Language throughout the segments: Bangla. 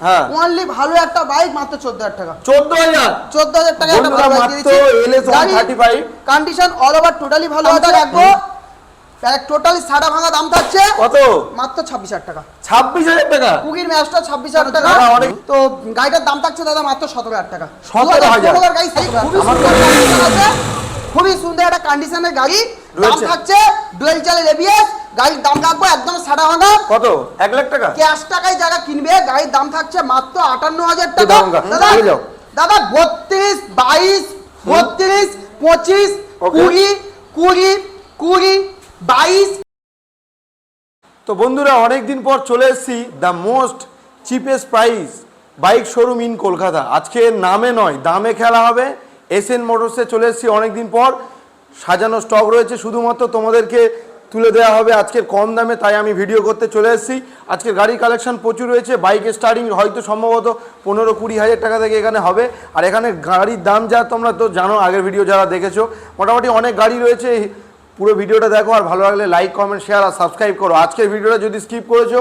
হ্যাঁ। ওনলি ভালো একটা বাইক মাত্র চোদ্দ হাজার টাকা চোদ্দ হাজার চোদ্দ হাজার টাকা একটা ভালো বাইক মাত্র LS 135 condition all over totally ভালো আচ্ছা। আছে রাখব টোটালি সাড়া ভাঙা দাম থাকছে কত? মাত্র ছাব্বিশ হাজার টাকা। ছাব্বিশ হাজার টাকা? কুকির ম্যাচটা ছাব্বিশ হাজার টাকা। তো গাড়িটার দাম থাকছে দাদা মাত্র সতেরো হাজার টাকা। 17,000 গাড়ি খুবই সুন্দর একটা কন্ডিশনের গাড়ি। দাম থাকছে ডুয়েল চালের এবিএস গাড়ির দাম রাখব একদম সাড়া ভাঙা। কত? এক লাখ টাকা? ক্যাশ টাকায় যারা কিনবে গাড়ির দাম থাকছে মাত্র আটান্ন হাজার টাকা দাদা দাদা বত্রিশ বাইশ বত্রিশ পঁচিশ কুড়ি কুড়ি কুড়ি বাইশ। তো বন্ধুরা অনেক দিন পর চলে এসেছি the most cheapest price bike showroom in Kolkata. আজকে নামে নয় দামে খেলা হবে। এস এন মোটরসে চলে এসেছি অনেক দিন পর। সাজানো স্টক রয়েছে শুধুমাত্র তোমাদেরকে তুলে দেওয়া হবে আজকের কম দামে, তাই আমি ভিডিও করতে চলে এসেছি। আজকের গাড়ির কালেকশন প্রচুর রয়েছে বাইকের স্টার্টিং হয়তো সম্ভবত পনেরো কুড়ি হাজার টাকা থেকে এখানে হবে। আর এখানে গাড়ির দাম যা তোমরা তো জানো, আগের ভিডিও যারা দেখেছ, মোটামুটি অনেক গাড়ি রয়েছে। পুরো ভিডিওটা দেখো, আর ভালো লাগলে লাইক কমেন্ট শেয়ার আর সাবস্ক্রাইব করো। আজকের ভিডিওটা যদি স্কিপ করেছ,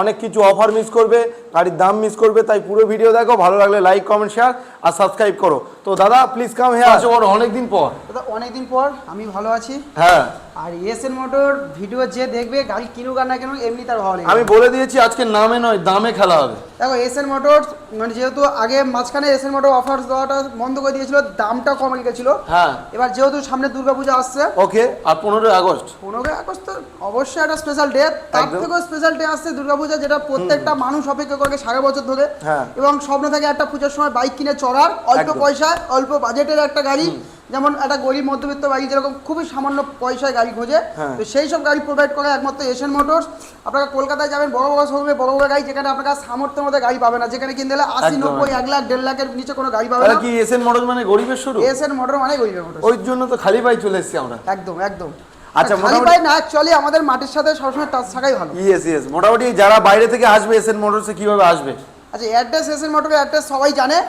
অনেক কিছু অফার মিস করবে। গাড়ির দাম মিস করবে তাই পুরো ভিডিও দেখো ভালো লাগলে লাইক কমেন্ট শেয়ার আর সাবস্ক্রাইব করো। তো দাদা প্লিজ কাম হ্যাঁ আসো বড় অনেকদিন পর। দাদা অনেকদিন পর আমি ভালো আছি। হ্যাঁ। আর এসএন মোটর ভিডিও যে দেখবে গাড়ি কিনুক আর না কিনুক এমনি তার ভালো আমি বলে দিয়েছি আজকে নামে নয় দামে খেলা হবে। দেখো এসএন মোটর মানে যেহেতু আগে মাঝখানে এসএন মোটর অফার দেওয়াটা বন্ধ করে দিয়েছিল দামটা কমে গেছিল। হ্যাঁ। এবার যেহেতু সামনে দুর্গাপূজা আসছে। ওকে আর পনেরোই আগস্ট। পনেরোই আগস্ট তো অবশ্যই একটা স্পেশাল ডে তার। থেকেও স্পেশাল ডে আসছে দুর্গাপূজা যেটা প্রত্যেকটা মানুষ অপেক্ষা করে সারা বছর ধরে। হ্যাঁ। এবং স্বপ্ন থাকে একটা পুজোর সময় বাইক কিনে চড়ার অল্প। পয়সায় অল্প বাজেটের একটা গাড়ি। যেমন একটা গরিব মধ্যবিত্ত বাড়ি যেরকম খুবই সামান্য পয়সায় গাড়ি খোঁজে। হ্যাঁ। তো সেই সব গাড়ি প্রোভাইড করে একমাত্র এশিয়ান মোটরস আপনারা কলকাতায় যাবেন বড় বড় শোরুমে বড় বড় গাড়ি যেখানে আপনারা সামর্থ্যের মধ্যে গাড়ি পাবেন না। যেখানে কিনতে গেলে আশি নব্বই এক লাখ দেড় লাখের নিচে কোনো গাড়ি পাবে না। কি এস এন মোটর মানে গরিবের শুরু এশিয়ান মোটর মানে গরিবের মোটর ওই জন্য তো খালি পাই চলে এসেছি আমরা। একদম একদম। আচ্ছা, মোটামুটি- না অ্যাকচুয়ালি আমাদের মাটির সাথে সবসময় টাচ থাকাই ভালো। ইয়েস ইয়েস মোটামুটি যারা বাইরে থেকে আসবে এস এন মোটরসে কীভাবে আসবে? আচ্ছা অ্যাড্রেস এসএন মোটরের অ্যাড্রেস সবাই জানে।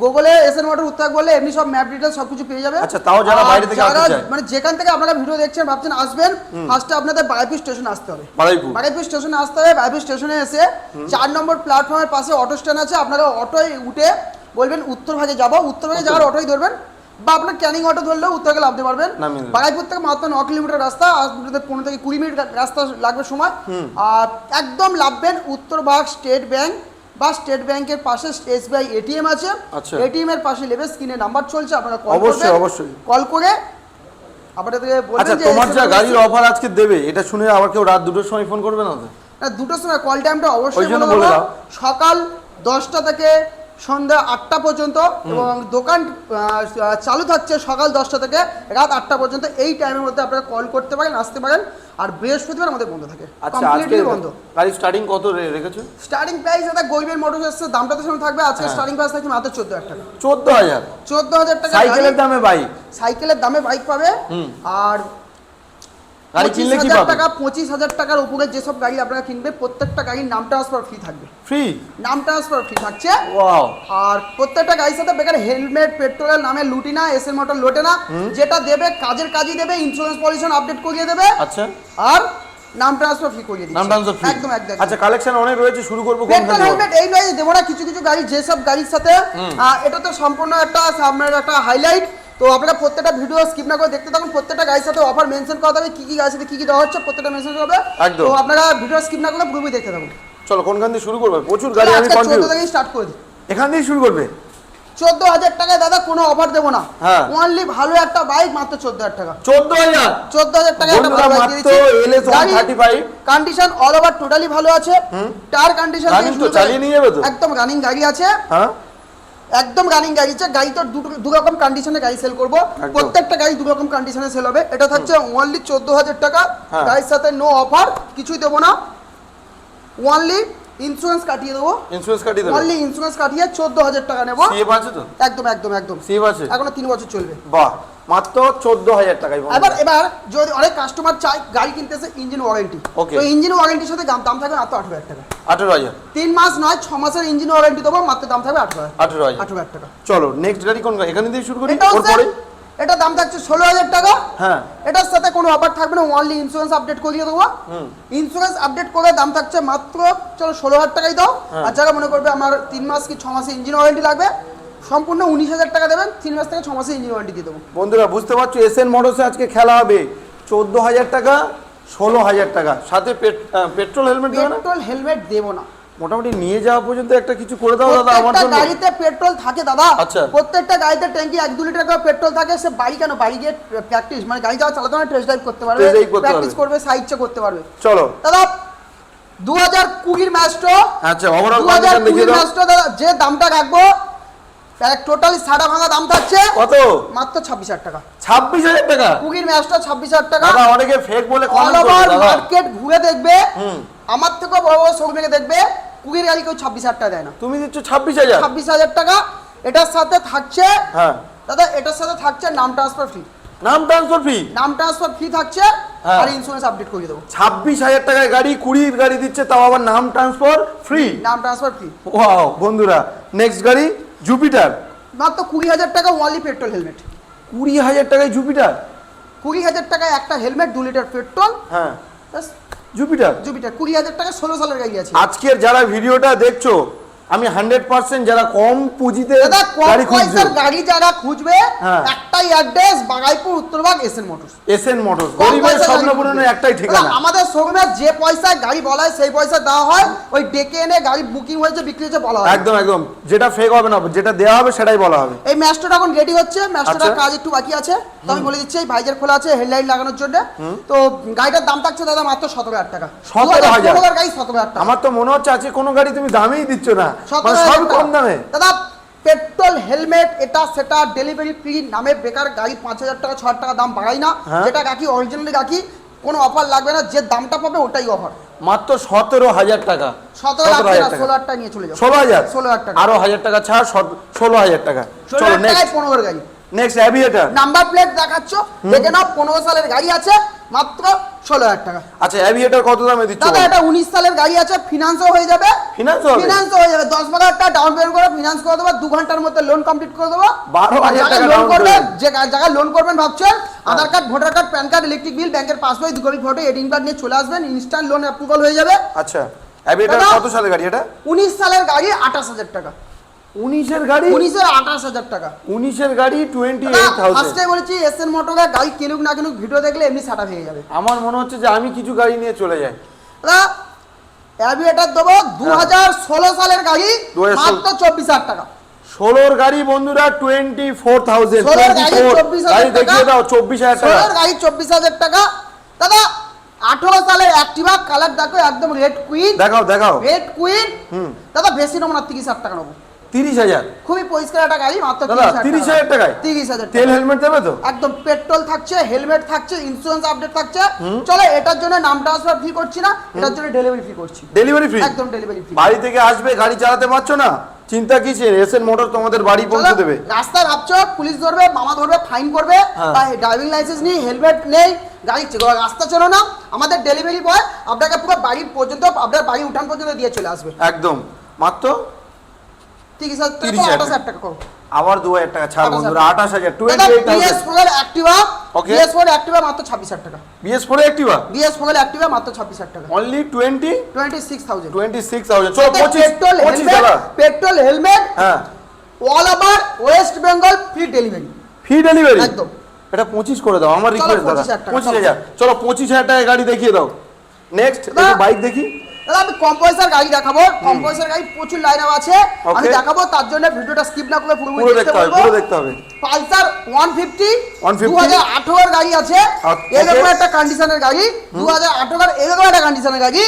গুগলে এসএন মোটর এমনি সব ম্যাপ সবকিছু পেয়ে যাবে। আচ্ছা, তাও যারা বাইরে থেকে আসতে চায়। মানে যেখান থেকে আপনারা ভিডিও দেখছেন ভাবছেন আসবেন ফার্স্টে আপনাদের বারাইপুর স্টেশনে আসতে হবে। বারুইপুর বারাইপুর স্টেশনে আসতে হবে বারাইপুর স্টেশনে এসে চার নম্বর প্ল্যাটফর্মের পাশে অটো স্ট্যান্ড আছে আপনারা অটোয় উঠে বলবেন উত্তর ভাগে যাব উত্তর। ভাগে যাওয়ার অটোই ধরবেন। বা আপনার ক্যানিং অটো ধরলেও উত্তর ভাগে নামতে পারবেন। নামিয়ে থেকে মাত্র ন কিলোমিটার রাস্তা আপনাদের পনেরো থেকে কুড়ি মিনিট রাস্তা লাগবে সময়। আর একদম লাভবেন উত্তরভাগ স্টেট ব্যাংক বা স্টেট ব্যাংকের পাশে এসবিআই এটিএম আছে। আচ্ছা। এটিএম এর পাশে লেবে স্ক্রিনে নাম্বার চলছে আপনারা কল অবশ্যই, করবেন। অবশ্যই। কল করে আপনাদেরকে বলবেন আচ্ছা যে তোমার যা গাড়ির অফার আজকে দেবে এটা শুনে আবার কেউ রাত দুটোর সময় ফোন করবে না না দুটোর সময় কল টাইমটা অবশ্যই বলে দাও। সকাল দশটা থেকে সন্ধ্যা আটটা পর্যন্ত এবং দোকান চালু থাকছে সকাল দশটা থেকে রাত আটটা পর্যন্ত। এই টাইমের মধ্যে আপনারা কল করতে পারেন আসতে পারেন। আর বৃহস্পতিবার আমাদের বন্ধ থাকে। আচ্ছা কমপ্লিটলি বন্ধ। গাড়ির স্টার্টিং কত রেখেছো? স্টার্টিং প্রাইস এটা গরিবের মোটর এসছে দামটা তো সময় থাকবে। আজকে হ্যাঁ। স্টার্টিং প্রাইস থাকছে মাত্র চোদ্দ হাজার টাকা। চোদ্দ হাজার? চোদ্দ হাজার টাকা সাইকেলের দামে বাইক সাইকেলের দামে বাইক পাবে। আর গাড়ি কিনলে কি পাবে টাকা পঁচিশ হাজার টাকার উপরে যেসব গাড়ি আপনারা কিনবে প্রত্যেকটা গাড়ির নাম ট্রান্সফার ফ্রি থাকবে। ফ্রি নাম ট্রান্সফার ফ্রি থাকছে। ওয়াও আর প্রত্যেকটা গাড়ির সাথে বেকার হেলমেট পেট্রোলের নামে লুটি না এসএর মোটর লোটে না। যেটা দেবে কাজের কাজই দেবে ইন্স্যুরেন্স পলিউশন আপডেট করিয়ে দেবে। আচ্ছা। আর নাম ট্রান্সফার ফ্রি করিয়ে দিচ্ছে। নাম ট্রান্সফার ফ্রি একদম একদম আচ্ছা কালেকশন অনেক রয়েছে শুরু করব কোন পেট্রোল হেলমেট এই নয় দেবো না কিছু কিছু গাড়ি যেসব গাড়ির সাথে এটা তো সম্পূর্ণ একটা সামনের একটা হাইলাইট তো আপনারা প্রত্যেকটা ভিডিও স্কিপ না করে দেখতে থাকুন প্রত্যেকটা গাড়ির সাথে অফার মেনশন করা হবে কি কি গাড়ির সাথে কি কি দেওয়া হচ্ছে প্রত্যেকটা মেনশন হবে একদম। তো আপনারা ভিডিও স্কিপ না করে পুরোপুরি দেখতে থাকুন। চলো কোনখান দিয়ে শুরু করবে? প্রচুর গাড়ি আমি কনফিউজ থেকে স্টার্ট করে দিই। এখান দিয়ে শুরু করবে? চোদ্দ হাজার টাকায় দাদা কোনো অফার দেবো না। হ্যাঁ। ওনলি ভালো একটা বাইক মাত্র চোদ্দ হাজার টাকা। চোদ্দ হাজার? চোদ্দ হাজার টাকা একটা ভালো বাইক মাত্র LS 135 condition all over totally ভালো আছে। Tyre condition? একদম রানিং গাড়ি আছে। হ্যাঁ। একদম রানিং গাড়ি আছে গাড়ি তো দু রকম কন্ডিশনে গাড়ি সেল করব। প্রত্যেকটা গাড়ি দু রকম কন্ডিশনে সেল হবে। এটা থাকছে ওনলি চোদ্দ হাজার টাকা। হ্যাঁ। গাড়ির সাথে নো অফার কিছুই দেবো না। ওনলি ইন্স্যুরেন্স কাটিয়ে দেবো। ইন্স্যুরেন্স কাটিয়ে দেবে? ওনলি ইন্স্যুরেন্স কাটিয়ে চোদ্দ হাজার টাকা নেব। সিএফ আছে তো? একদম একদম একদম। সিএফ আছে? এখনও তিন বছর চলবে। বাহ। মাত্র চোদ্দ হাজার টাকায় বন্ধুরা। এবার এবার যদি অনেক কাস্টমার চাই গাড়ি কিনতেছে ইঞ্জিন ওয়ারেন্টি তো ইঞ্জিন ওয়ারেন্টির সাথে দাম থাকবে মাত্র আঠারো হাজার টাকা। আঠেরো হাজার। তিন মাস নয় ছ মাসের ইঞ্জিন ওয়ারেন্টি দেবো মাত্র দাম থাকবে আঠারো হাজার। আঠেরো হাজার। আঠারো হাজার টাকা। চলো নেক্সট গাড়ি কোন এখানে দিয়ে শুরু করি? এটা ওর পরে? এটা দাম থাকছে ষোলো হাজার টাকা। হ্যাঁ। এটার সাথে কোনো অফার থাকবে না অনলি ইন্স্যুরেন্স আপডেট করিয়ে দেবো। ইন্স্যুরেন্স আপডেট করে দাম থাকছে মাত্র চলো ষোলো হাজার টাকাই দাও। হ্যাঁ। আর যারা মনে করবে আমার তিন মাস কি ছ মাসে ইঞ্জিন ওয়ারেন্টি লাগবে সম্পূর্ণ উনিশ হাজার টাকা দেবেন তিন মাস থেকে ছ মাসে ইঞ্জিন ওয়ারেন্টি দিয়ে দেবো। বন্ধুরা বুঝতে পারছ এস এন মোটরসে আজকে খেলা হবে। চোদ্দ হাজার টাকা ষোলো হাজার টাকা। সাথে পেট্রোল হেলমেট দেবে পেট্রোল হেলমেট দেবো না। মোটামুটি নিয়ে যাওয়া পর্যন্ত একটা কিছু করে দাও দাদা আমার জন্য। গাড়িতে পেট্রোল থাকে দাদা। আচ্ছা। প্রত্যেকটা গাড়িতে ট্যাঙ্কি এক দু লিটার করে পেট্রোল থাকে সে বাড়ি কেন? বাড়ি গিয়ে প্র্যাকটিস মানে গাড়ি যাওয়া চালাতে মানে টেস্ট ড্রাইভ করতে পারবে প্র্যাকটিস করবে সাইডচে করতে পারবে। চলো। দাদা দু হাজার কুড়ির ম্যাচটা আচ্ছা ওভারঅল কন্ডিশন কুড়ির দাও। যে দামটা রাখব টোটালি সাড়া ভাঙা দাম থাকছে কত? মাত্র ছাব্বিশ হাজার টাকা। ছাব্বিশ হাজার টাকা? কুড়ির ম্যাচটা ছাব্বিশ হাজার টাকা। অনেকে ফেক বলে অল ওভার মার্কেট ঘুরে দেখবে। আমার থেকেও বড় বড় শোরুমে দেখবে। কুড়ির গাড়ি কেউ ছাব্বিশ হাজার টাকা দেয় না। তুমি দিচ্ছ ছাব্বিশ হাজার? ছাব্বিশ হাজার টাকা। এটার সাথে থাকছে হ্যাঁ। দাদা এটার সাথে থাকছে নাম ট্রান্সফার ফ্রি নাম ট্রান্সফার ফি নাম ট্রান্সফার ফ্রি থাকছে। হ্যাঁ। আর ইন্স্যুরেন্স আপডেট করে দেবো। ছাব্বিশ হাজার টাকায় গাড়ি কুড়ির গাড়ি দিচ্ছে তাও আবার নাম ট্রান্সফার ফ্রি নাম ট্রান্সফার ফ্রি ওয়াও বন্ধুরা নেক্সট গাড়ি জুপিটার? মাত্র কুড়ি হাজার টাকা ওয়ালি পেট্রোল হেলমেট কুড়ি হাজার টাকায় জুপিটার? কুড়ি হাজার টাকায় একটা হেলমেট দু লিটার পেট্রোল হ্যাঁ। জুপিটার? জুপিটার। কুড়ি হাজার টাকা ষোলো সালের গাড়ি আছে। আজকের যারা ভিডিওটা দেখছ আমি হান্ড্রেড পার্সেন্ট যারা কম পুঁজিতে গাড়ি খুঁজছো। গাড়ি যারা খুঁজবে হ্যাঁ। একটাই address Bagaipur Uttarbag SN motors motors গরিবের স্বপ্ন পূরণের একটাই ঠিকানা। আমাদের শোরুমে যে পয়সায় গাড়ি বলা হয় সেই পয়সা দেওয়া হয়। ওই ডেকে এনে গাড়ি বুকিং হয়েছে বিক্রি হয়েছে বলা হয়। একদম একদম। যেটা ফেক হবে না যেটা দেওয়া হবে সেটাই বলা হবে। এই ম্যাচটা এখন রেডি হচ্ছে। ম্যাচটার আচ্ছা। কাজ একটু বাকি আছে। তো আমি বলে দিচ্ছি এই ভাইজার খোলা আছে হেডলাইট লাগানোর জন্য। তো গাড়িটার দাম থাকছে দাদা মাত্র সতেরো হাজার টাকা। 17,000 পনেরো গাড়ি সতেরো হাজার টাকা। আমার তো মনে হচ্ছে আজকে কোনো গাড়ি তুমি দামেই দিচ্ছ না। সতেরো হাজার সব কম দামে। দাদা পেট্রোল হেলমেট এটা সেটা ডেলিভারি ফ্রি নামে বেকার গাড়ি পাঁচ হাজার টাকা ছ টাকা দাম বাড়াই না। হ্যাঁ। যেটা গাড়ি অরিজিনালি গাড়ি কোনো অফার লাগবে না যে দামটা পাবে ওটাই অফার মাত্র সতেরো হাজার টাকা। সতেরো হাজার ষোলো হাজার টাকা নিয়ে চলে যাও। ষোলো হাজার? ষোলো হাজার টাকা। আরও হাজার টাকা ছাড় ষোলো হাজার টাকা। ষোলো চলো হাজার নেক্সট পনেরো গাড়ি। নেক্সট অ্যাভিয়েটার নাম্বার প্লেট দেখাচ্ছ দেখে নাও পনেরো সালের গাড়ি আছে। মাত্র ষোলো হাজার টাকা। আচ্ছা অ্যাভিয়েটার কত দামে দিচ্ছ দাদা এটা উনিশ সালের গাড়ি আছে ফিনান্সও হয়ে যাবে। Finance ও ফিনান্স হয়ে যাবে। দশ বারো হাজার টাকা ডাউন পেমেন্ট করে ফিনান্স করে দেবো দু ঘণ্টার মধ্যে লোন কমপ্লিট করে দেবো। 12,000 টাকা লোন করবেন যে জায়গায় লোন করবেন ভাবছেন Aadhaar card voter card PAN card electric bill ব্যাংকের পাসবই দু কপি ফটো এটিএম কার্ড নিয়ে চলে আসবেন ইনস্ট্যান্ট লোন অ্যাপ্রুভাল হয়ে যাবে। আচ্ছা অ্যাভিয়েটার কত সালের গাড়ি এটা? উনিশ সালের গাড়ি আঠাশ হাজার টাকা। উনিশের গাড়ি? উনিশের আঠাশ হাজার টাকা। উনিশের গাড়ি টোয়েন্টি এইট থাউজেন্ড বলেছি এস এন মোটরের গাড়ি কিনুক না কিনুক ভিডিও দেখলে এমনি সাটা হয়ে যাবে। আমার মনে হচ্ছে যে আমি কিছু গাড়ি নিয়ে চলে যাই। দাদা অ্যাভিয়েটার দেবো দু হাজার ষোলো সালের গাড়ি মাত্র চব্বিশ হাজার টাকা। ষোলোর গাড়ি বন্ধুরা টোয়েন্টি ফোর থাউজেন্ড গাড়ি দেখিয়ে দাও চব্বিশ হাজার টাকা। গাড়ি চব্বিশ হাজার টাকা। দাদা আঠারো সালের অ্যাক্টিভা কালার দেখো একদম রেড কুইন দেখাও দেখাও। Red queen hmm. দাদা বেশি নেব না তিরিশ হাজার টাকা নেব। তিরিশ হাজার। খুবই পরিষ্কার একটা গাড়ি মাত্র তিরিশ হাজার টাকায়? তিরিশ হাজার তেল হেলমেট দেবে তো? একদম পেট্রোল থাকছে হেলমেট থাকছে ইন্স্যুরেন্স আপডেট থাকছে। চলো এটার জন্য নাম ট্রান্সফার ফ্রি করছি না এটার জন্য ডেলিভারি ফ্রি করছি। ডেলিভারি ফ্রি একদম ডেলিভারি ফ্রি বাড়ি থেকে আসবে গাড়ি চালাতে পারছ না? চিন্তা মোটর তোমাদের বাড়ি পৌঁছে দেবে। রাস্তায় ভাবছ পুলিশ ধরবে মামা ধরবে ফাইন করবে হ্যাঁ। ড্রাইভিং লাইসেন্স নেই হেলমেট নেই গাড়ি রাস্তা চলো না আমাদের ডেলিভারি বয় আপনাকে পুরো বাড়ি পর্যন্ত আপনার বাড়ি উঠান পর্যন্ত দিয়ে চলে আসবে। একদম। মাত্র তিরিশ হাজার টাকা 30,000 আঠাশ হাজার আবার দু হাজার টাকা ছাড় বন্ধুরা আঠাশ হাজার twenty eight BS four Activa Okay. BS four Activa মাত্র ছাব্বিশ হাজার টাকা। বিএস ফোরে একটিভা বিএস ফোর অ্যাক্টিভা মাত্র ছাব্বিশ হাজার টাকা। Only twenty twenty six thousand twenty six thousand চলো পঁচিশ পেট্রোল হেলমেট পেট্রোল হেলমেট হ্যাঁ। All over West Bengal free delivery free delivery একদম। এটা পঁচিশ করে দাও আমার রিকোয়েস্ট দাদা। পঁচিশ হাজার চলো। পঁচিশ হাজার টাকা গাড়ি দেখিয়ে দাও। নেক্সট বাইক দেখি। দাদা আমি কম পয়সার গাড়ি দেখাবো। কম পয়সার গাড়ি প্রচুর লাইন আছে। আমি দেখাবো তার জন্য ভিডিওটা স্কিপ না করে পুরো দেখতে হবে পুরো দেখতে হবে। পালসার ওয়ান ফিফটি 150 দু হাজার আঠেরোর গাড়ি আছে। এরকম একটা কন্ডিশনের গাড়ি। দু হাজার আঠেরোর এরকম একটা কন্ডিশনের গাড়ি।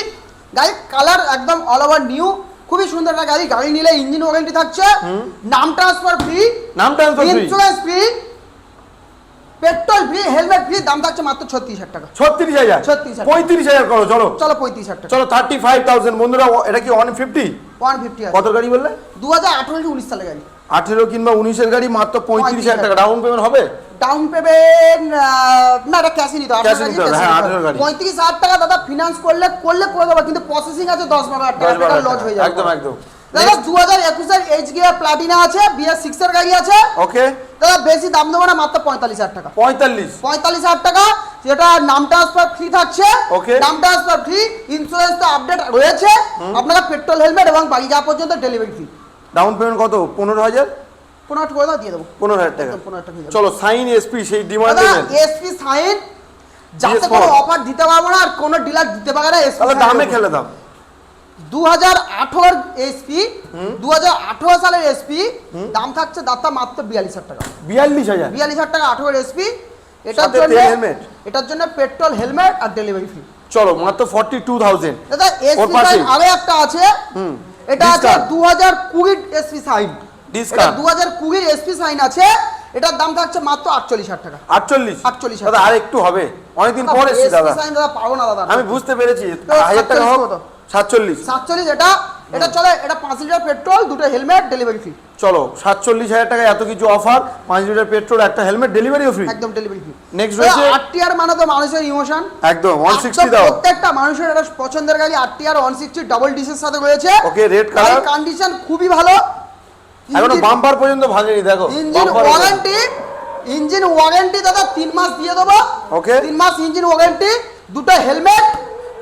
গাড়ির কালার একদম অল ওভার নিউ খুবই সুন্দর একটা গাড়ি। গাড়ি নিলে ইঞ্জিন ওয়ারেন্টি থাকছে। নাম ট্রান্সফার ফ্রি নাম transfer free insurance free petrol free helmet free দাম থাকছে মাত্র ছত্রিশ হাজার টাকা। ছত্রিশ হাজার? 36,000 পঁয়ত্রিশ হাজার করো চলো। চলো পঁয়ত্রিশ হাজার টাকা। চলো থার্টি ফাইভ থাউজেন্ড বন্ধুরা এটা কি ওয়ান ফিফটি ওয়ান ফিফটি কত গাড়ি বললে? দু হাজার আঠেরো উনিশ সালে গাড়ি। আঠেরো কিংবা উনিশের গাড়ি মাত্র পঁয়ত্রিশ হাজার টাকা। ডাউন পেমেন্ট হবে? ডাউন পেমেন্ট না এটা ক্যাশে নিতে হবে। হ্যাঁ, 18 গাড়ি। পঁয়ত্রিশ হাজার টাকা দাদা ফিনান্স করলে করলে করে দেবো কিন্তু প্রসেসিং আছে দশ বারো হাজার টাকা লজ হয়ে যাবে। একদম একদম। দাদা দু হাজার একুশের এইচ গিয়ার প্লাটিনা আছে গাড়ি আছে। ওকে দাদা বেশি দাম দেবো না মাত্র পঁয়তাল্লিশ হাজার টাকা। পঁয়তাল্লিশ। পঁয়তাল্লিশ হাজার টাকা যেটা নাম ট্রান্সফার ফ্রি থাকছে. নাম ট্রান্সফার ফ্রি ইন্স্যুরেন্স তো আপডেট রয়েছে। আপনারা পেট্রোল হেলমেট এবং বাড়ি যাওয়া পর্যন্ত ডেলিভারি ফ্রি ডাউন পেমেন্ট কত? পনেরো হাজার? পনেরো হাজার করে দাও দিয়ে দেবো। পনেরো হাজার টাকা। পনেরো টাকা চলো সাইন এসপি সেই ডিমান্ড এসপি সাইন যাতে কোনো অফার দিতে পারব না আর কোনো ডিলার দিতে পারে না দামে খেলে দাম। দু হাজার আঠারোর এসপি দু হাজার আঠারো সালের এসপি দাম থাকছে দাতা মাত্র বিয়াল্লিশ হাজার টাকা। বিয়াল্লিশ হাজার? বিয়াল্লিশ হাজার টাকা আঠারোর এসপি এটার জন্য helmet? এটার জন্য পেট্রোল হেলমেট আর ডেলিভারি ফ্রি চলো মাত্র ফর্টি টু থাউজেন্ড দাদা এসপি আরও একটা আছে। এটা আছে। দু হাজার কুড়ির এসপি সাইন Discount। দু হাজার কুড়ির এসপি সাইন আছে। এটার দাম থাকছে মাত্র আটচল্লিশ হাজার টাকা। আটচল্লিশ? 48 দাদা আর একটু হবে। অনেকদিন পর এসছি দাদা। সাইন দাদা পাবো না দাদা। আমি বুঝতে পেরেছি। হাজার টাকা 47 হোক কত? সাতচল্লিশ। সাতচল্লিশ এটা এটা চলে এটা পাঁচ লিটার পেট্রোল দুটো হেলমেট ডেলিভারি ফ্রি চলো সাতচল্লিশ হাজার টাকা এত কিছু অফার পাঁচ লিটার পেট্রোল একটা হেলমেট ডেলিভারিও ফ্রি একদম ডেলিভারি ফ্রি Next রয়েছে? আরটিআর মানে তো মানুষের ইমোশন একদম ওয়ান সিক্সটি দাও। প্রত্যেকটা মানুষের একটা পছন্দের গাড়ি আরটিআর ওয়ান সিক্সটি ডাবল ডিসের সাথে রয়েছে। Okay, red color। কন্ডিশন খুবই ভালো। এখনও বাম্পার পর্যন্ত ভাঙেনি দেখো। ইঞ্জিন ওয়ারেন্টি ইঞ্জিন ওয়ারেন্টি দাদা তিন মাস দিয়ে দেবো। Okay. তিন মাস ইঞ্জিন ওয়ারেন্টি দুটো হেলমেট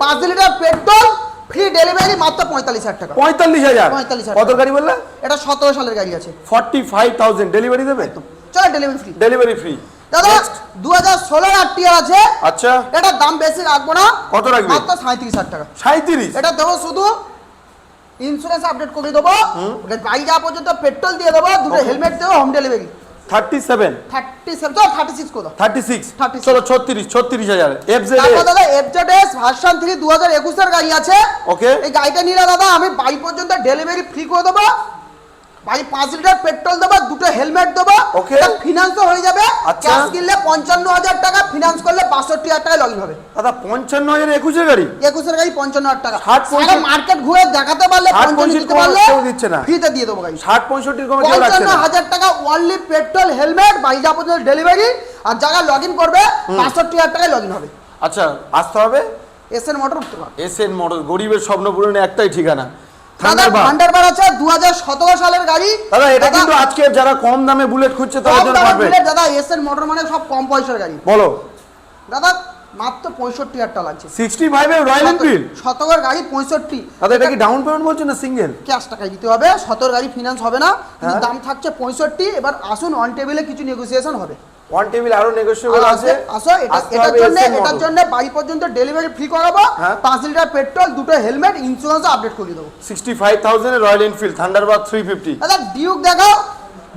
পাঁচ লিটার পেট্রোল ফ্রি ডেলিভারি মাত্র পঁয়তাল্লিশ হাজার টাকা। পঁয়তাল্লিশ হাজার? 45,000 কত গাড়ি বললে? এটা সতেরো সালের গাড়ি আছে। Forty five thousand. ডেলিভারি দেবে? চলো ডেলিভারি ফ্রি ডেলিভারি ফ্রি দাদা দু হাজার ষোলোর আরটিআর আছে। আচ্ছা। এটার দাম বেশি রাখব না। কত রাখবে? মাত্র সাঁত্রিশ হাজার টাকা। সাঁত্রিশ এটা দেবো শুধু ইন্স্যুরেন্স আপডেট করে দেবো। গাড়ি যাওয়া পর্যন্ত পেট্রোল দিয়ে দেবো। দুটো হেলমেট দেবো home delivery thirty seven thirty seven চলো থার্টি সিক্স করে থার্টি সিক্স 36 চলো ছত্রিশ ছত্রিশ হাজার। এফ জেড তারপর দাদা এফজেডএস ভার্সন থ্রি দু হাজার একুশের গাড়ি আছে। ওকে এই গাড়িটা নিলে দাদা আমি বাড়ি পর্যন্ত ডেলিভারি ফ্রি করে দেবো। বাড়ি পাঁচ লিটার পেট্রোল দেবো দুটো হেলমেট দেবো. ফিনান্সও হয়ে যাবে। আচ্ছা। ক্যাশ কিনলে পঞ্চান্ন হাজার টাকা ফিনান্স করলে বাষট্টি হাজার লগ হবে। দাদা পঞ্চান্ন হাজার একুশের গাড়ি? একুশের গাড়ি পঞ্চান্ন হাজার টাকা। ষাট মার্কেট ঘুরে দেখাতে পারলে দিতে পারলে দিচ্ছে না। ফ্রিতে দিয়ে দেবো গাড়ি। ষাট পঁয়ষট্টির কমে পঞ্চান্ন হাজার টাকা ওনলি পেট্রোল হেলমেট বাড়ি যাওয়া পর্যন্ত ডেলিভারি আর যারা লগ ইন করবে বাষট্টি হাজার টাকায় লগ ইন হবে। আচ্ছা আসতে হবে? S N motor S N motor গরিবের স্বপ্ন পূরণে একটাই ঠিকানা। দাদা থান্ডারবার্ড থান্ডারবার্ড আছে দু হাজার সতেরো সালের গাড়ি। দাদা এটা কিন্তু আজকে যারা কম দামে বুলেট খুঁজছে তাদের জন্য পারবে। দাদা এস এন মোটর মানে সব কম পয়সার গাড়ি। বলো। দাদা মাত্র পঁয়ষট্টি হাজার টাকা লাগছে। সিক্সটি ফাইভে রয়্যাল এনফিল্ড শতকর গাড়ি পঁয়ষট্টি। দাদা এটা কি ডাউন পেমেন্ট বলছো না সিঙ্গেল ক্যাশ টাকায় দিতে হবে সতেরো গাড়ি ফিনান্স হবে না হ্যাঁ। দাম থাকছে পঁয়ষট্টি এবার আসুন অন টেবিলে কিছু নেগোসিয়েশন হবে। ওয়ান টেবিল আরও নেগোসিয়েবল আছে। আসো এটা এটার জন্য এটার। জন্য বাড়ি পর্যন্ত ডেলিভারি ফ্রি করাবো। হ্যাঁ। পাঁচ লিটার পেট্রোল দুটো হেলমেট ইন্স্যুরেন্স আপডেট করে দেবো। 65,000 এর রয়্যাল এনফিল্ড থান্ডারবার্ড 350 দাদা ডিউক দেখাও।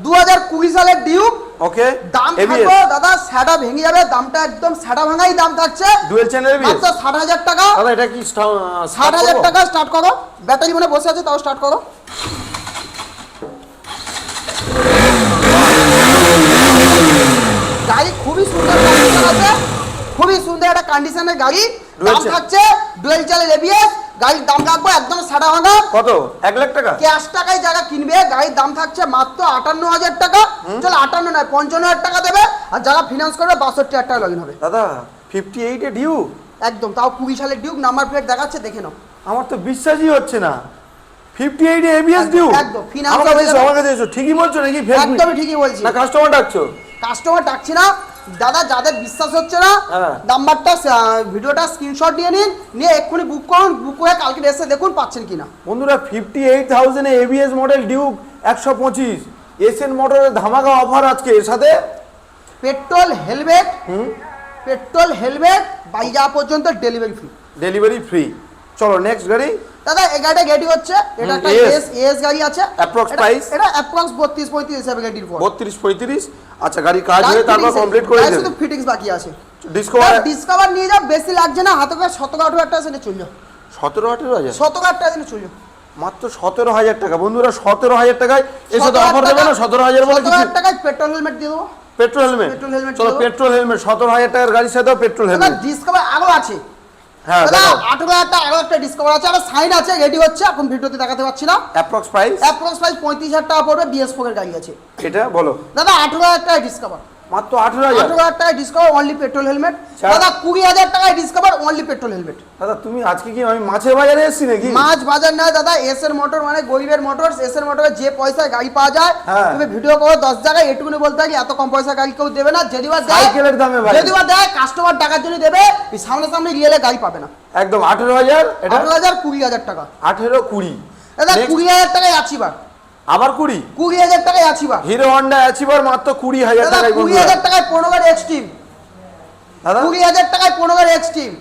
দু হাজার কুড়ি সালের ডিউক ওকে দাম থাকবে দাদা স্যাটা ভেঙে যাবে। দামটা একদম স্যাটা ভাঙাই দাম থাকছে। ডুয়েল চ্যানেল মাত্র ষাট হাজার টাকা। দাদা এটা কি ষাট হাজার টাকা স্টার্ট করো। ব্যাটারি মনে বসে আছে তাও স্টার্ট করো। গাড়ি খুবই সুন্দর কন্ডিশন আছে। খুবই সুন্দর একটা কন্ডিশনের গাড়ি। দাম থাকছে ডুয়েল চালের এবিএস গাড়ির দাম রাখব একদম সাদা ভাঙা কত? 1 লাখ টাকা? ক্যাশ টাকায় যারা কিনবে গাড়ির দাম থাকছে মাত্র আটান্ন হাজার টাকা। চলো আটান্ন নয় পঞ্চান্ন হাজার টাকা দেবে। আর যারা ফিনান্স করবে বাষট্টি হাজার টাকা লগ হবে। দাদা 58 এ ডিউ একদম তাও কুড়ি সালের ডিউক নাম্বার প্লেট দেখাচ্ছে দেখে নাও। আমার তো বিশ্বাসই হচ্ছে না। 58 এ এবিএস ডিউ একদম, আমার কাছে এসো। ঠিকই বলছো নাকি? একদমই ঠিকই বলছি। না কাস্টমার ডাকছো? কাস্টমার ডাকছি না। দাদা যাদের বিশ্বাস হচ্ছে না হ্যাঁ। নাম্বারটা ভিডিওটা স্ক্রিনশট নিয়ে নিন। নিয়ে এক্ষুনি বুক করুন। বুক করে কালকে এসে দেখুন পাচ্ছেন কিনা। বন্ধুরা 58000 এ এবিএস মডেল ডিউক 125 এসএন মোটরের ধামাকা অফার আজকে এর সাথে। পেট্রোল হেলমেট পেট্রোল হেলমেট বাই যাওয়া পর্যন্ত ডেলিভারি ফ্রি ডেলিভারি ফ্রি চলো নেক্সট গাড়ি। দাদা এই গাড়িটা গেটি হচ্ছে। এটা একটা এস এস গাড়ি আছে। Approx price? এটা অ্যাপ্রক্স বত্রিশ পঁয়ত্রিশ হিসাবে গাড়ির পর 32 35 আচ্ছা গাড়ি কাজ হয়ে তারপর কমপ্লিট করে গাড়ি দেবে শুধু ফিটিংস বাকি আছে। ডিসকভার ডিসকাভার নিয়ে যাও বেশি লাগছে না হাতে করে সতেরো আঠেরো একটা আছে চলে যাও সতেরো আঠেরো হাজার? সতেরো আটটা আছে চলে যাও মাত্র সতেরো হাজার টাকা। বন্ধুরা সতেরো হাজার টাকায় এসে তো অফার দেবে না টাকা- সতেরো হাজার বলে 17,000 কিছু টাকায় পেট্রোল হেলমেট দিয়ে দেবো। পেট্রোল হেলমেট পেট্রোল helmet চলো পেট্রোল হেলমেট সতেরো হাজার টাকার গাড়ির সাথেও পেট্রোল হেলমেট ডিসকাভার আরও আছে। হ্যাঁ দাদা আঠেরো হাজার টাকা আরও একটা ডিসকাভার আছে আর সাইন আছে রেডি হচ্ছে এখন ভিডিওতে দেখাতে পারছি না। অ্যাপ্রক্স প্রাইস অ্যাপ্রক্স প্রাইস পঁয়ত্রিশ হাজার টাকা পড়বে বিএস ফোর গাড়ি আছে। এটা বলো। দাদা আঠেরো হাজার টাকা ডিসকাভার মাত্র আঠেরো হাজার। আঠারো হাজার টাকায় ডিসকাভার অনলি পেট্রোল হেলমেট। দাদা কুড়ি হাজার টাকায় ডিসকাভার অনলি পেট্রোল হেলমেট দাদা তুমি আজকে কি আমি মাছের বাজারে এসেছি নাকি? মাছ বাজার নয় দাদা এস এর মোটর মানে গরিবের মোটর এস এর মোটরে যে পয়সায় গাড়ি পাওয়া যায় হ্যাঁ। তুমি ভিডিও করো দশ জায়গায় এটুকুনি বলতে হয় এত কম পয়সা গাড়ি কেউ দেবে না। যদি বা দেয় সাইকেলের দামে ভাই। যদি বা দেয় কাস্টমার টাকার জন্য দেবে এই সামনে সামনে রিয়েলে গাড়ি পাবে না। একদম আঠেরো হাজার আঠারো হাজার কুড়ি হাজার টাকা। আঠেরো কুড়ি। দাদা কুড়ি হাজার টাকায় আছি বার আবার কুড়ি? কুড়ি হাজার টাকায় আছি। হিরো হন্ডা অ্যাচিভার মাত্র কুড়ি হাজার টাকায় কুড়ি হাজার টাকায় পনেরো এক্সট্রিম দাদা? কুড়ি হাজার টাকায় পনেরো এক্সট্রিম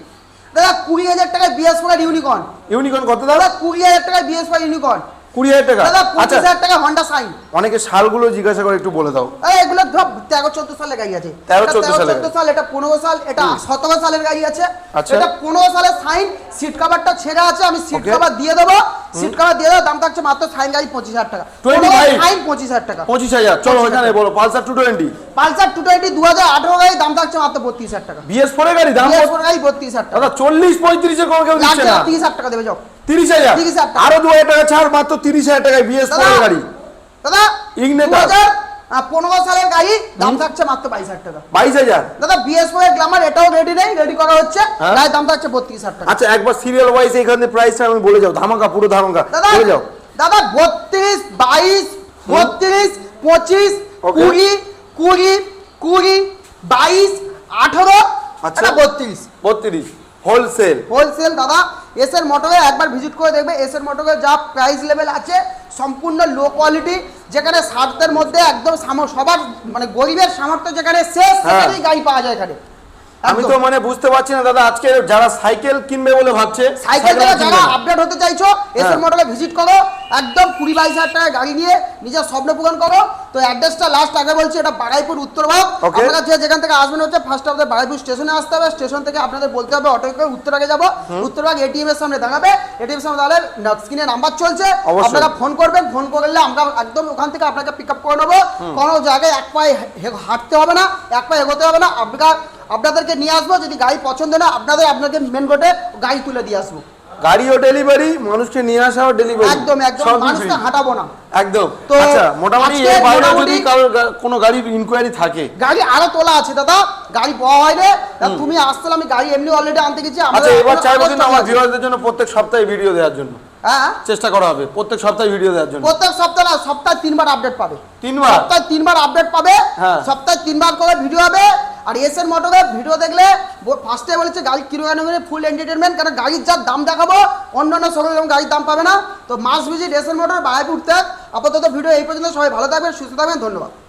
দাদা কুড়ি হাজার টাকায় বিএস ফোর ইউনিকর্ন ইউনিকর্ন কত দাদা? দাদা কুড়ি হাজার টাকায় বিএস ফোর ইউনিকর্ন কুড়ি হাজার টাকা। পঁচিশ আচ্ছা। হাজার টাকায় হন্ডা সাইন অনেকে সালগুলো জিজ্ঞাসা করে একটু বলে দাও। এগুলো ধর তেরো চোদ্দ সালে গাড়ি আছে। 13, এটা 14 সালের 14 সাল এটা পনেরো সাল এটা সতেরো সালের গাড়ি আছে। আচ্ছা। এটা পনেরো সালের সাইন সিট কাভারটা ছেঁড়া আছে আমি সিট কাভার দিয়ে দেবো। সিট কাভার দিয়ে দেবো দাম থাকছে মাত্র সাইন গাড়ি পঁচিশ হাজার টাকা। 25 সাইন পঁচিশ হাজার টাকা। পঁচিশ হাজার। চলো 25,000 ওখানে বলো Pulsar two twenty Pulsar two twenty দু হাজার আঠারো গাড়ি দাম থাকছে মাত্র বত্রিশ হাজার টাকা। বিএস ফোরে গাড়ি দাম বিএস ফোর গাড়ি বত্রিশ হাজার টাকা। চল্লিশ পঁয়ত্রিশের কোনো কেউ দিচ্ছে না। তিরিশ হাজার টাকা দেবে যাও। তিরিশ হাজার। 30,000 টাকা। আরও দু হাজার টাকা ছাড় মাত্র তিরিশ হাজার টাকায় বিএস দাদা গাড়ি। পনেরো সালের গাড়ি দাম থাকছে মাত্র বাইশ হাজার টাকা। বাইশ হাজার? দাদা বিএস ফোর এর গ্লামার এটাও রেডি নেই রেডি করা হচ্ছে। হ্যাঁ। গাড়ির দাম থাকছে বত্রিশ হাজার টাকা। আচ্ছা একবার সিরিয়াল ওয়াইজ প্রাইসটা আমি বলে যাও ধামাকা পুরো ধামাকা। বলে যাও। দাদা বত্রিশ বাইশ বত্রিশ পঁচিশ কুড়ি কুড়ি কুড়ি বাইশ আঠারো। আচ্ছা। বত্রিশ। বত্রিশ। হোলসেল হোলসেল দাদা। এস এর মোটরে একবার ভিজিট করে দেখবে এসের এর মোটরে যা প্রাইস লেভেল আছে সম্পূর্ণ লো কোয়ালিটি যেখানে সাধ্যের মধ্যে একদম সবার মানে গরিবের সামর্থ্য যেখানে শেষ হ্যাঁ। সেখানেই গাড়ি পাওয়া যায় এখানে আমি তো মানে বুঝতে পারছি না দাদা আজকে যারা সাইকেল কিনবে বলে ভাবছে সাইকেল যারা যারা আপডেট হতে চাইছো এসএর হ্যাঁ। মডেলে ভিজিট করো একদম কুড়ি বাইশ হাজার টাকা গাড়ি নিয়ে নিজের স্বপ্ন পূরণ করো। তো অ্যাড্রেসটা লাস্ট আগে বলছি এটা বাড়াইপুর উত্তরভাগ Okay. আপনারা যে যেখান থেকে আসবেন হচ্ছে ফার্স্ট আমাদের বাড়াইপুর স্টেশনে আসতে হবে। স্টেশন থেকে আপনাদের বলতে হবে অটো করে উত্তরভাগে যাব। উত্তরভাগ এটিএম এর সামনে দাঁড়াবে। এটিএম এর সামনে দাঁড়ালে স্ক্রিনে নাম্বার চলছে। আপনারা ফোন করবেন ফোন করলে আমরা একদম ওখান থেকে আপনাকে পিক আপ করে নেব। কোনো জায়গায় এক পায়ে হাঁটতে হবে না এক পায়ে এগোতে হবে না। আপনার আপনাদেরকে নিয়ে আসব যদি গাড়ি পছন্দ না আপনাদের আপনাকে মেন রোডে গাড়ি তুলে দিয়ে আসব। গাড়িও ডেলিভারি মানুষকে নিয়ে আসাও ডেলিভারি একদম একদম মানুষকে হাঁটাবো না। একদম। তো আচ্ছা মোটামুটি এর বাইরে যদি কারোর কোনো গাড়ির ইনকোয়ারি থাকে। গাড়ি আরও তোলা আছে দাদা। গাড়ি পাওয়া তুমি আসতে আমি গাড়ি এমনি অলরেডি আনতে গেছি আচ্ছা এবার চাইব কিন্তু আমার ভিউয়ারদের জন্য প্রত্যেক সপ্তাহে ভিডিও দেওয়ার জন্য। হ্যাঁ? চেষ্টা করা হবে প্রত্যেক সপ্তাহে ভিডিও দেওয়ার জন্য। প্রত্যেক সপ্তাহে না সপ্তাহে তিনবার আপডেট পাবে। তিনবার? সপ্তাহে তিনবার আপডেট পাবে। হ্যাঁ। সপ্তাহে তিনবার করে ভিডিও হবে। আর এস এর মোটরে ভিডিও দেখলে ফার্স্টে বলেছে গাড়ি কেন ফুল এন্টারটেনমেন্ট কারণ গাড়ির যা দাম দেখাবো অন্য অন্য সকল রকম গাড়ির দাম পাবে না। তো মাস ভিজিট এস এর মোটর বাইরে উঠতে। আপাতত ভিডিও এই পর্যন্ত, সবাই ভালো থাকবেন, সুস্থ থাকবেন, ধন্যবাদ।